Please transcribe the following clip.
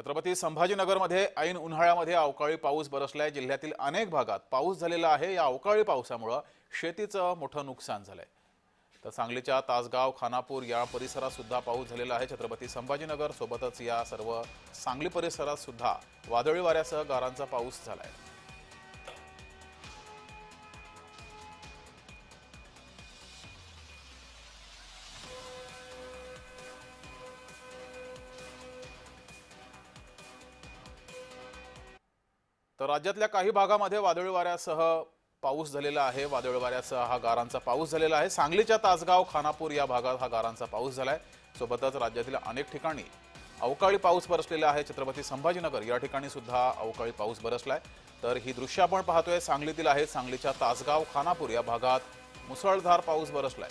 छत्रपती संभाजीनगरमध्ये ऐन उन्हाळ्यामध्ये अवकाळी पाऊस बरसलाय. जिल्ह्यातील अनेक भागात पाऊस झालेला आहे. या अवकाळी पावसामुळं शेतीचं मोठं नुकसान झालंय. तर सांगलीच्या तासगाव खानापूर या परिसरात सुद्धा पाऊस झालेला आहे. छत्रपती संभाजीनगर सोबतच या सर्व सांगली परिसरात सुद्धा वादळी वाऱ्यासह गारांचा पाऊस झालाय. तर राज्यातल्या काही भागामध्ये वादळी वाऱ्यासह पाऊस झालेला आहे. वादळी वाऱ्यासह हा गारांचा पाऊस झालेला आहे. सांगलीच्या तासगाव खानापूर या भागात हा गारांचा पाऊस झाला आहे सोबतच राज्यातील अनेक ठिकाणी अवकाळी पाऊस बरसलेला आहे. छत्रपती संभाजीनगर या ठिकाणी सुद्धा अवकाळी पाऊस बरसलाय. तर ही दृश्य आपण पाहतोय. सांगलीतील आहे. सांगलीच्या तासगाव खानापूर या भागात मुसळधार पाऊस बरसलाय.